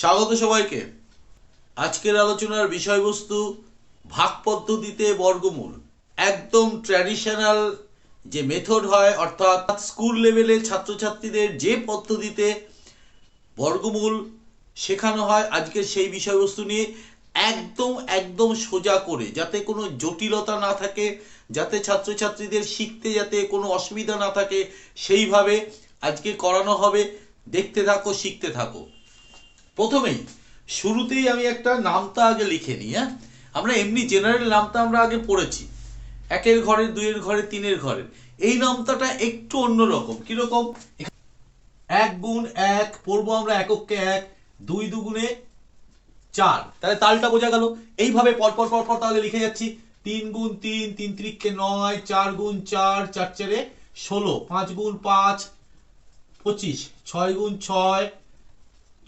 স্বাগত সবাইকে। আজকের আলোচনার বিষয়বস্তু ভাগ পদ্ধতিতে বর্গমূল। একদম ট্র্যাডিশনাল যে মেথড হয়, অর্থাৎ স্কুল লেভেলে ছাত্রছাত্রীদের যে পদ্ধতিতে বর্গমূল শেখানো হয় আজকে সেই বিষয়বস্তু নিয়ে একদম একদম সোজা করে, যাতে কোনো জটিলতা না থাকে, যাতে ছাত্রছাত্রীদের শিখতে যাতে কোনো অসুবিধা না থাকে, সেইভাবে আজকে করানো হবে। দেখতে থাকো, শিখতে থাকো। প্রথমেই, শুরুতেই আমি একটা নামতা আগে লিখে নিই হ্যাঁ? আমরা এমনি জেনারেল নামতা আমরা আগে পড়েছি। একের ঘরে, দুইয়ের ঘরে, তিনের ঘরের এই নামতাটা একটু অন্যরকম। কীরকম? এক গুণ এক, পড়ব আমরা একককে এক, দুই দুগুণে চার। তাহলে তালটা বোঝা গেল। এইভাবে পরপর পরপর তাহলে লিখে যাচ্ছি। তিন গুণ তিন তিন ত্রিককে নয়, চার গুণ চার চার চারে ষোলো, পাঁচ গুণ পাঁচ, পঁচিশ, ছয় গুণ ছয়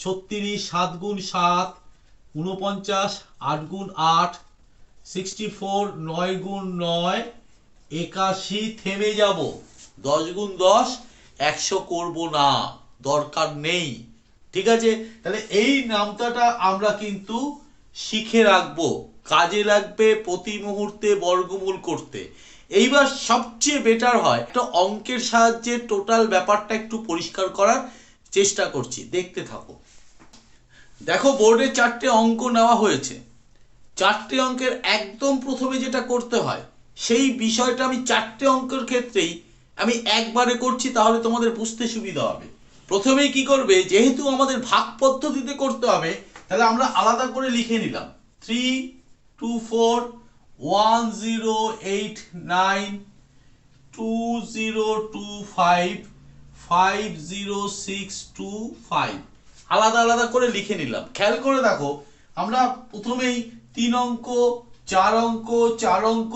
ছত্রিশ, সাত গুণ সাত উনপঞ্চাশ আট গুণ আট সিক্সটি ফোর নয় গুণ নয়, একাশি থেমে যাব। দশ গুণ দশ, একশো করব না, দরকার নেই। ঠিক আছে? তাহলে এই নামটাটা আমরা কিন্তু শিখে রাখব। কাজে লাগবে প্রতি মুহূর্তে বর্গমূল করতে। এইবার সবচেয়ে বেটার হয়, একটা অঙ্কের সাহায্যে টোটাল ব্যাপারটা একটু পরিষ্কার করার চেষ্টা করছি। দেখতে থাকো। দেখো বোর্ডে চারটে অঙ্ক নেওয়া হয়েছে। চারটে অঙ্কের একদম প্রথমে যেটা করতে হয়, সেই বিষয়টা আমি চারটে অঙ্কের ক্ষেত্রেই আমি একবারে করছি, তাহলে তোমাদের বুঝতে সুবিধা হবে। প্রথমেই কি করবে, যেহেতু আমাদের ভাগ পদ্ধতিতে করতে হবে, তাহলে আমরা আলাদা করে লিখে নিলাম। Three two four one zero eight nine two zero two five five zero six two five আলাদা আলাদা করে লিখে নিলাম। খেয়াল করে দেখো, আমরা প্রথমেই তিন অঙ্ক, চার অঙ্ক চার অঙ্ক,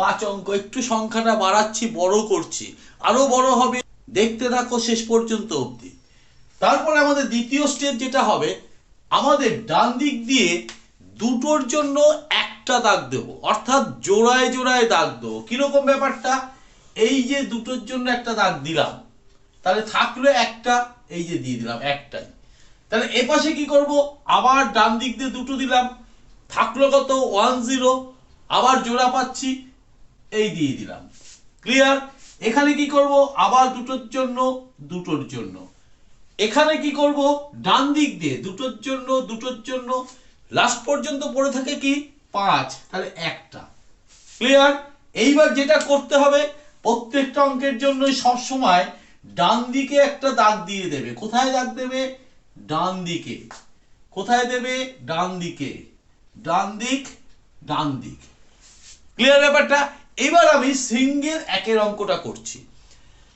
পাঁচ অঙ্ক, একটু সংখ্যাটা বাড়াচ্ছি, বড় করছি। আরও বড় হবে, দেখতে থাকো শেষ পর্যন্ত অবধি। তারপরে আমাদের দ্বিতীয় স্টেপ যেটা হবে, আমাদের ডান দিক দিয়ে দুটোর জন্য একটা দাগ দেবো, অর্থাৎ জোড়ায় জোড়ায় দাগ দেবো। কীরকম ব্যাপারটা? এই যে দুটোর জন্য একটা দাগ দিলাম, তাহলে থাকল একটা, এই যে দিয়ে দিলাম একটাই। তাহলে এ পাশে কি করব? আবার ডান দিক দিয়ে দুটো দিলাম। থাকল কত? ওয়ান জিরো আবার জোড়া পাচ্ছি। এই দিয়ে দিলাম। ক্লিয়ার এখানে কি করব? আবার দুটোর জন্য দুটোর জন্য। এখানে কি করব? ডান দিক দিয়ে দুটোর জন্য দুটোর জন্য। লাস্ট পর্যন্ত পড়ে থাকে কি? পাঁচ। তাহলে একটা। ক্লিয়ার এইবার যেটা করতে হবে, প্রত্যেকটা অঙ্কের জন্য সব সময় ডান দিকে একটা দাগ দিয়ে দেবে। কোথায় দাগ দেবে? ডান দিকে। কোথায় দেবে? ডান দিকে। ডান দিক ডান দিক। ক্লিয়ার ব্যাপারটা? এবার আমি সিঙ্গেল একের অঙ্কটা করছি।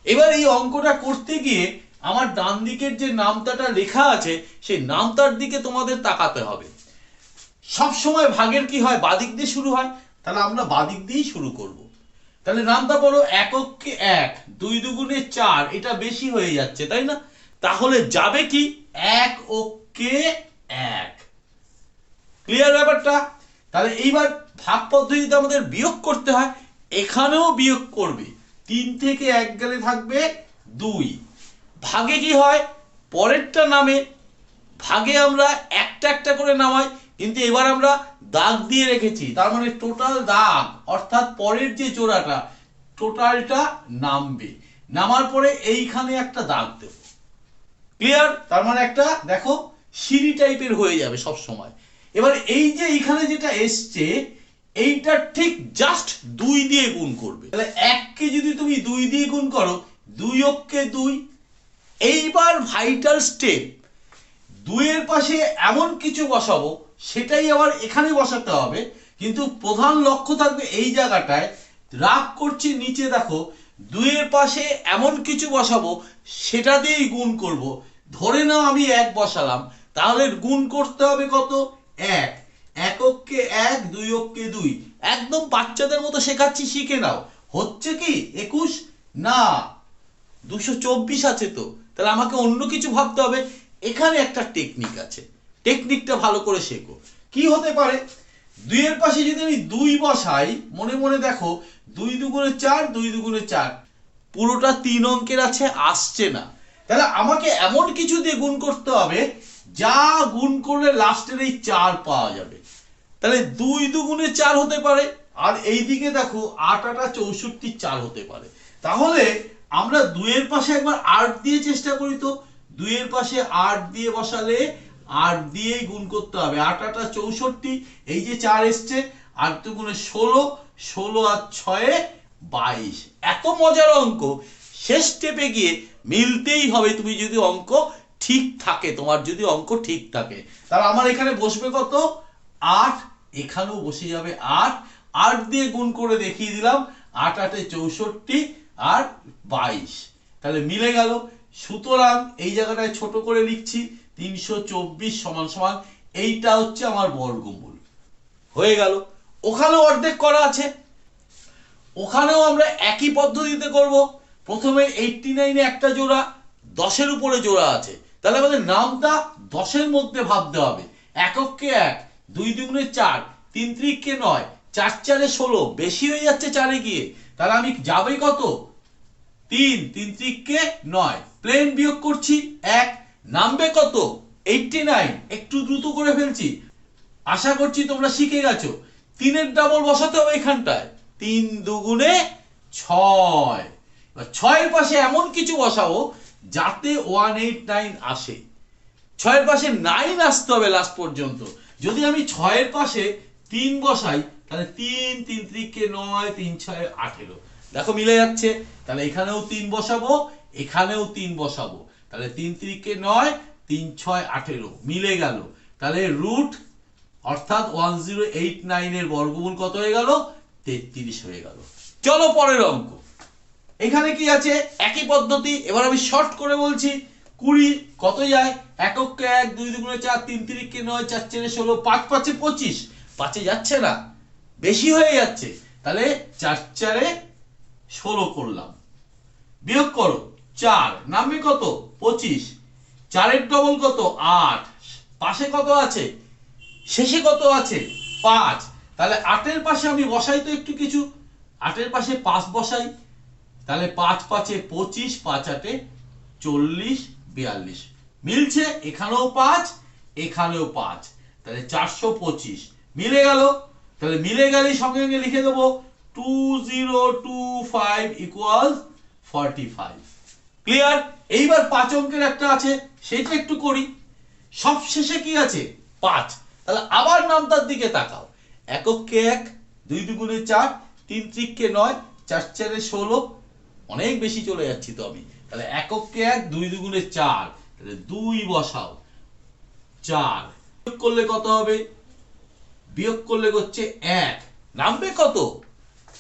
এবার এই অঙ্কটা করতে গিয়ে আমার ডান দিকের যে নামতাটা লেখা আছে, সেই নামতার দিকে তোমাদের তাকাতে হবে। সব সময় ভাগের কি হয়? বাদিক দিয়ে শুরু হয়। তাহলে আমরা বাদিক দিয়েই শুরু করব। তাহলে নামটা বলো এককে এক, দুই দুগুণে চার, এটা বেশি হয়ে যাচ্ছে, তাই না? তাহলে যাবে কি? এক ওকে এক। ক্লিয়ার ব্যাপারটা? তাহলে এইবার ভাগ পদ্ধতিতে আমাদের বিয়োগ করতে হয়, এখানেও বিয়োগ করবে। তিন থেকে এক গেলে থাকবে দুই। ভাগে কি হয়? পরেরটা নামে ভাগে আমরা একটা একটা করে নামাই, কিন্তু এবার আমরা দাগ দিয়ে রেখেছি। তার মানে টোটাল দাগ, অর্থাৎ পরের যে জোড়াটা টোটালটা নামবে। নামার পরে এইখানে একটা দাগ দেব। ক্লিয়ার তার মানে একটা, দেখো, সিঁড়ি টাইপের হয়ে যাবে সব সময় এবার এই যে এখানে যেটা এসছে, এইটা ঠিক জাস্ট দুই দিয়ে গুণ করবে। তাহলে এককে যদি তুমি দুই দিয়ে গুণ করো, দুই অক্ষে দুই, এইবার ভাইটাল স্টেপ দুইয়ের পাশে এমন কিছু বসাবো, সেটাই আবার এখানে বসাতে হবে, কিন্তু প্রধান লক্ষ্য থাকবে এই জায়গাটায়, রাগ করছি নিচে দেখো, দুইয়ের পাশে এমন কিছু বসাবো, সেটা দিয়েই গুণ করব ধরে নাও আমি এক বসালাম, তাহলে গুণ করতে হবে কত? এক। এককে এক, দুই অক্ষে দুই। একদম বাচ্চাদের মতো শেখাচ্ছি, শিখে নাও। হচ্ছে কি? একুশ? না। দুশো চব্বিশ আছে তো। তাহলে আমাকে অন্য কিছু ভাবতে হবে। এখানে একটা টেকনিক আছে। টেকনিকটা ভালো করে শেখো। কি হতে পারে? দুইয়ের পাশে যদি আমি দুই বসাই, মনে মনে দেখো, দুই দুগুণে চার, দুই দুগুণে চার। পুরোটা তিন অঙ্কের আছে, আসছে না। তাহলে আমাকে এমন কিছু দিয়ে গুণ করতে হবে, যা গুণ করলে লাস্টের এই চার পাওয়া যাবে। তাহলে দুই দুগুণে চার হতে পারে, আর এই দিকে দেখো আট আটা চৌষট্টি চার হতে পারে। তাহলে আমরা দুইয়ের পাশে একবার আট দিয়ে চেষ্টা করি তো, দুইয়ের পাশে আট দিয়ে বসালে আট দিয়েই গুণ করতে হবে। আট আটা চৌষট্টি, এই যে চার এসছে, আট দুগুণে ষোলো ষোলো আর ছয়ে বাইশ। এত মজার অঙ্ক শেষ স্টেপে গিয়ে মিলতেই হবে তুমি যদি অঙ্ক ঠিক থাকে, তোমার যদি অঙ্ক ঠিক থাকে। তাহলে আমার এখানে বসবে কত? আট, এখানেও বসে যাবে আট। আট দিয়ে গুণ করে দেখিয়ে দিলাম, আট আটে চৌষট্টি আর বাইশ। তাহলে মিলে গেল। সুতরাং এই জায়গাটায় ছোট করে লিখছি, তিনশো চব্বিশ সমান সমান, এইটা হচ্ছে আমার বর্গমূল। হয়ে গেল। ওখানেও অর্ধেক করা আছে। ওখানেও আমরা একই পদ্ধতিতে করব। প্রথমে এইটটি নাইনে একটা জোড়া, দশের উপরে জোড়া আছে। তাহলে আমাদের নামটা দশের মধ্যে ভাবতে হবে। একককে এক, দুই দুগুণে চার, তিন ত্রিককে নয়, চার চারে ষোলো, বেশি হয়ে যাচ্ছে চারে গিয়ে। তাহলে আমি যাবে কত? তিন তিন ত্রিককে নয়। প্লেন বিয়োগ করছি এক, নামবে কত? এইটটি নাইন একটু দ্রুত করে ফেলছি। আশা করছি তোমরা শিখে গেছো। তিনের ডাবল বসাতে হবে এখানটায়। তিন দুগুণে ছয়। ছয়ের পাশে এমন কিছু বসাবো যাতে ওয়ান এইট নাইন আসে। ছয়ের পাশে নাইন আসতে হবে লাস্ট পর্যন্ত। যদি আমি ছয়ের পাশে তিন বসাই, তাহলে তিন তিন ত্রিকে নয়, তিন, ছয়, আঠেরো। দেখো মিলে যাচ্ছে। তাহলে এখানেও তিন বসাবো, এখানেও তিন বসাবো। তাহলে তিন ত্রিকে নয়, তিন, ছয়, আঠেরো। মিলে গেল। তাহলে রুট অর্থাৎ ওয়ান জিরো এইট নাইনের বর্গমূল কত হয়ে গেল? তেত্রিশ হয়ে গেল। চলো পরের অঙ্ক। এখানে কি আছে? একই পদ্ধতি। এবার আমি শর্ট করে বলছি, কুড়ি কত যায়? এককে এক, দুই দুগুণে চার, তিন তিরিকে নয়, চার চারে ষোলো, পাঁচ পাঁচে পঁচিশ। পাঁচে যাচ্ছে না। বেশি হয়ে যাচ্ছে। তাহলে চার চারে ষোলো করলাম। বিয়োগ করো, চার। নামবে কত? পঁচিশ। চারের ডবল কত? আট। পাশে কত আছে? শেষে কত আছে? পাঁচ। তাহলে আটের পাশে আমি বসাই তো একটু কিছু। আটের পাশে পাঁচ বসাই। তাহলে পাঁচ পাঁচে পঁচিশ, পাঁচ আটে চল্লিশ, বিয়াল্লিশ। মিলছে? এখানেও পাঁচ এখানেও পাঁচ। তাহলে চারশো পঁচিশ। মিলে গেল? তাহলে মিলে গেলেই সঙ্গে সঙ্গে লিখে দেবো two zero two five equal forty five clear এইবার পাঁচ অঙ্কের একটা আছে, সেটা একটু করি। সব শেষে কি আছে? পাঁচ। তাহলে আবার নামটার দিকে তাকাও। এককে এক, দুই দুগুণে চার, তিন ত্রিককে নয়, চার চারে ষোলো অনেক বেশি চলে যাচ্ছি তো আমি। তাহলে এককে এক, দুই দুগুণে চার। তাহলে দুই বসাও। চার। বিয়োগ করলে কত হবে? বিয়োগ করলে হচ্ছে এক। নামবে কত?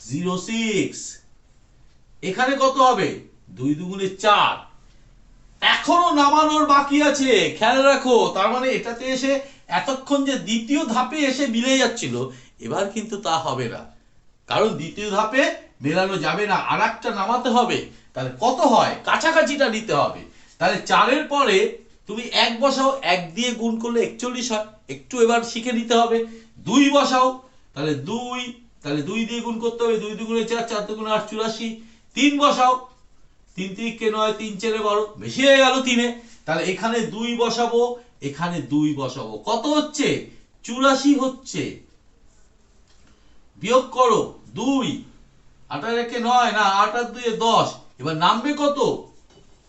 Zero six. এখানে কত হবে? দুই দুগুণে চার। এখনও নামানোর বাকি আছে। খেয়াল রাখো। তার মানে এটাতে এসে এতক্ষণ যে দ্বিতীয় ধাপে এসে মিলে যাচ্ছিল, এবার কিন্তু তা হবে না। কারণ দ্বিতীয় ধাপে মেলানো যাবে না আর একটা নামাতে হবে। তাহলে কত হয়? কাছাকাছিটা নিতে হবে। তাহলে চারের পরে তুমি এক বসাও, এক দিয়ে গুণ করলে একচল্লিশ হয়। একটু এবার শিখে নিতে হবে। দুই বসাও, তাহলে দুই তাহলে দুই দিয়ে গুণ করতে হবে। দুই দুগুণে চার চার দুগুণে আট, চুরাশি। তিন বসাও। তিন তিরিকে নয়, তিন চারে বারো। বেশি হয়ে গেল তিনে। তাহলে এখানে দুই বসাবো, এখানে দুই বসাবো। কত হচ্ছে? চুরাশি হচ্ছে। বিয়োগ করো, দুই। আঠার একে নয় না, আট আর দুই দশ। এবার নামবে কত?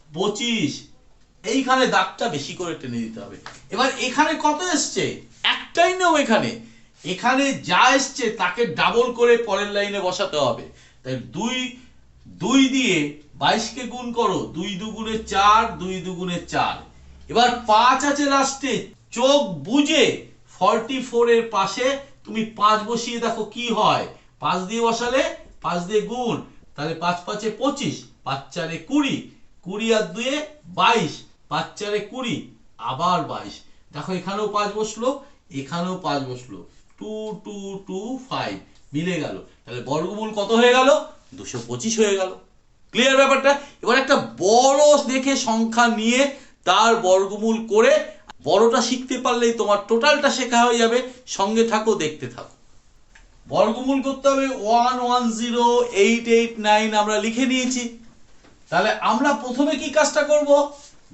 পঁচিশ। এইখানে দাগটা বেশি করে টেনে দিতে হবে। এবার এখানে কত এসছে? একটাই নেও এখানে। এখানে যা এসছে তাকে ডাবল করে পরের লাইনে বসাতে হবে। তাই দুই দুই দিয়ে বাইশকে গুণ করো। দুই দুগুণে চার, দুই দুগুণে চার। এবার পাঁচ আছে লাস্টে চোখ বুঝে ফর্টি ফোর এর পাশে তুমি পাঁচ বসিয়ে দেখো কি হয়। পাঁচ দিয়ে বসালে পাঁচ দিয়ে গুণ, তাহলে পাঁচ পাঁচে পঁচিশ, পাঁচ চারে কুড়ি কুড়ি আর দুয়ে বাইশ, পাঁচ চারে কুড়ি, আবার বাইশ। দেখো এখানেও পাঁচ বসল, এখানেও পাঁচ বসল। টু টু টু, ফাইভ, মিলে গেল। তাহলে বর্গমূল কত হয়ে গেল? দুশো পঁচিশ হয়ে গেল। ক্লিয়ার ব্যাপারটা? এবার একটা বড় দেখে সংখ্যা নিয়ে তার বর্গমূল করে, বড়টা শিখতে পারলেই তোমার টোটালটা শেখা হয়ে যাবে। সঙ্গে থাকো, দেখতে থাকো। বর্গমূল করতে হবে one one zero eight eight nine আমরা লিখে নিয়েছি। তাহলে আমরা প্রথমে কি কাজটা করব?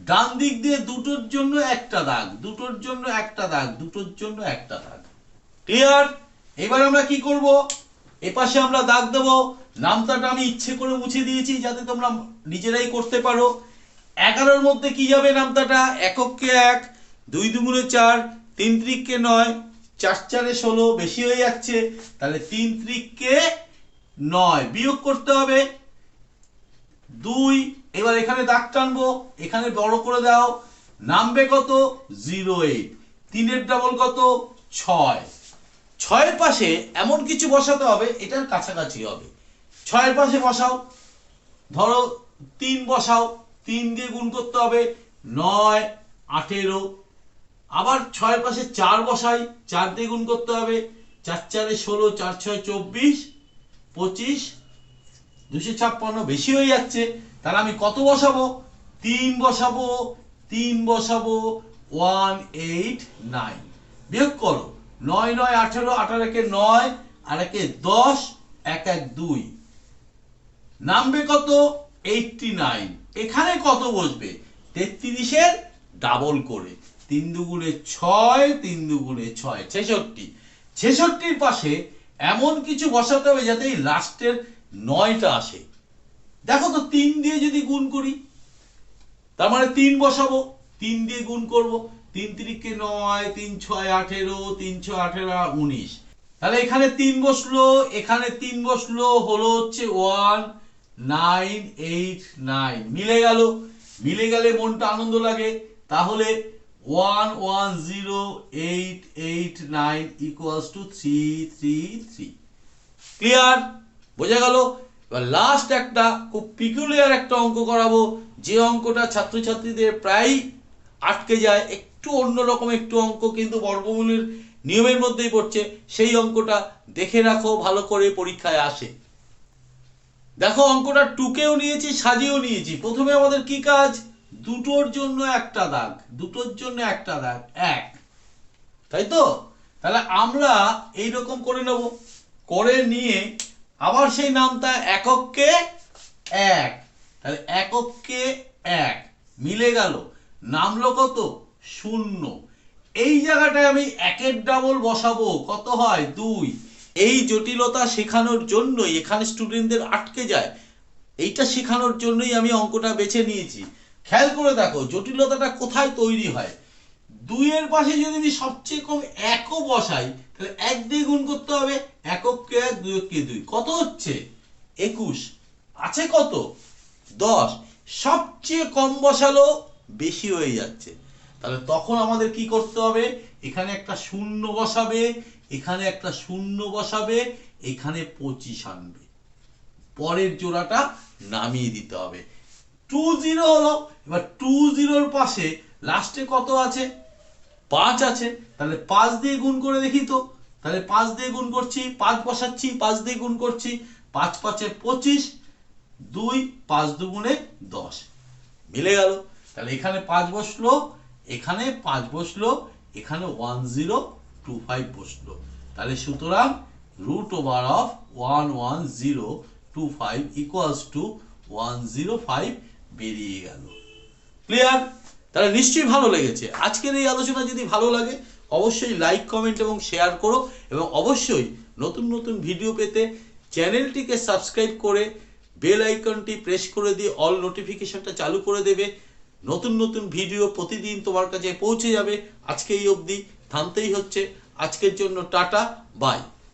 ডান দিক দিয়ে দুটোর জন্য একটা দাগ, দুটোর জন্য একটা দাগ, দুটোর জন্য একটা দাগ। ক্লিয়ার এবার আমরা কি করব? এপাশে আমরা দাগ দেব। নামতাটা আমি ইচ্ছে করে মুছে দিয়েছি যাতে তোমরা নিজেরাই করতে পারো। এগারোর মধ্যে কি যাবে নামতাটা? একককে এক, দুই দুগুণে চার, তিন ত্রিককে নয় চার চারে ষোলো বেশি হয়ে যাচ্ছে, তাহলে তিন ত্রিককে নয় বিয়োগ করতে হবে। দুই, এবার এখানে দাগ টানবো, এখানে বড় করে দাও, নামবে কত? Zero eight. তিনের ডাবল কত? ছয়। ছয়ের পাশে এমন কিছু বসাতে হবে, এটার কাছাকাছি হবে। ছয়ের পাশে বসাও, ধরো তিন বসাও, তিন দিয়ে গুণ করতে হবে, নয়, আঠেরো আবার ছয়ের পাশে চার বসাই, চার দিয়ে গুণ করতে হবে। চার চারে ষোলো, চার ছয় চব্বিশ, পঁচিশ, দুশো ছাপ্পান্ন বেশি হয়ে যাচ্ছে। তাহলে আমি কত বসাবো? তিন বসাবো তিন বসাবো, ওয়ান, এইট, নাইন। বিয়োগ করো। নয় নয়, আঠেরো, আঠারো, একে নয়, আর একে দশ, এক এক, দুই। নামবে কত? Eighty nine. এখানে কত বসবে? তেত্রিশের ডাবল করে। তিন দুগুণে ছয়, তিন দুগুণে ছয়, ছেষট্টি। ছেষট্টির পাশে এমন কিছু বসাতে হবে যাতে এই লাস্টের নয়টা আসে। দেখো তো, তিন দিয়ে যদি গুণ করি, তার মানে তিন বসাবো, তিন দিয়ে গুণ করব, তিন তিরিকে নয়, তিন ছয় আঠেরো, তিন ছয় আঠেরো, উনিশ। তাহলে এখানে তিন বসল, এখানে তিন বসল, হলো হচ্ছে ওয়ান, নাইন, এইট, নাইন। মিলে গেল, মিলে গেলে মনটা আনন্দ লাগে। তাহলে one one zero eight eight nine equals to three three three clear বোঝা গেল? এবার লাস্ট একটা খুব পিকুলিয়ার একটা অঙ্ক করাবো। যে অঙ্কটা ছাত্রছাত্রীদের প্রায় আটকে যায়, একটু অন্যরকম একটু অঙ্ক কিন্তু বর্গমূলের নিয়মের মধ্যেই পড়ছে, সেই অঙ্কটা দেখে রাখো, ভালো করে পরীক্ষায় আসে। দেখো, অঙ্কটা টুকেও নিয়েছি, সাজিয়েও নিয়েছি। প্রথমে আমাদের কি কাজ? দুটোর জন্য একটা দাগ, দুটোর জন্য একটা দাগ, এক। তাই তো? তাহলে আমরা এই রকম করে নেব। করে নিয়ে আবার সেই নামটা একককে এক। তাহলে একককে এক। মিলে গেল। নামলো কত? শূন্য। এই জায়গাটায় আমি একের ডাবল বসাবো। কত হয়? দুই। এই জটিলতা শেখানোর জন্যই, এখানে স্টুডেন্টদের আটকে যায়, এইটা শেখানোর জন্যই আমি অঙ্কটা বেছে নিয়েছি। খেয়াল করে দেখো, জটিলতাটা কোথায় তৈরি হয়? দুইয়ের পাশে যদি আমি সবচেয়ে কম একও বসাই, তাহলে এক দিয়ে গুণ করতে হবে, এককে এক দুইকে দুই। কত হচ্ছে? একুশ। আছে কত? দশ। সবচেয়ে কম বসালো, বেশি হয়ে যাচ্ছে। তাহলে তখন আমাদের কি করতে হবে? এখানে একটা শূন্য বসাবে, এখানে একটা শূন্য বসাবে, এখানে পঁচিশ আনবে। পরের জোড়াটা নামিয়ে দিতে হবে। টু জিরো হলো, এবার টু জিরোর পাশে লাস্টে কত আছে? পাঁচ আছে। তাহলে পাঁচ দিয়ে গুণ করে দেখি তো। তাহলে পাঁচ দিয়ে গুণ করছি, পাঁচ বসাচ্ছি, পাঁচ দিয়ে গুণ করছি, পাঁচ পাঁচে পঁচিশ, দুই পাঁচ দুগুণে দশ। মিলে গেল। তাহলে এখানে পাঁচ বসল, এখানে পাঁচ বসল, এখানে ওয়ান জিরো টু ফাইভ বসল। তাহলে সুতরাং root over of one one zero two five equals to one zero five বেরিয়ে গেল। ক্লিয়ার তাহলে নিশ্চয়ই ভালো লেগেছে। আজকের এই আলোচনা যদি ভালো লাগে, অবশ্যই লাইক কমেন্ট এবং শেয়ার করো এবং অবশ্যই নতুন নতুন ভিডিও পেতে চ্যানেলটিকে সাবস্ক্রাইব করে বেল আইকনটি প্রেস করে দিয়ে অল নোটিফিকেশনটা চালু করে দেবে। নতুন নতুন ভিডিও প্রতিদিন তোমার কাছে পৌঁছে যাবে। আজকে এই অবধি থামতেই হচ্ছে। আজকের জন্য টাটা বাই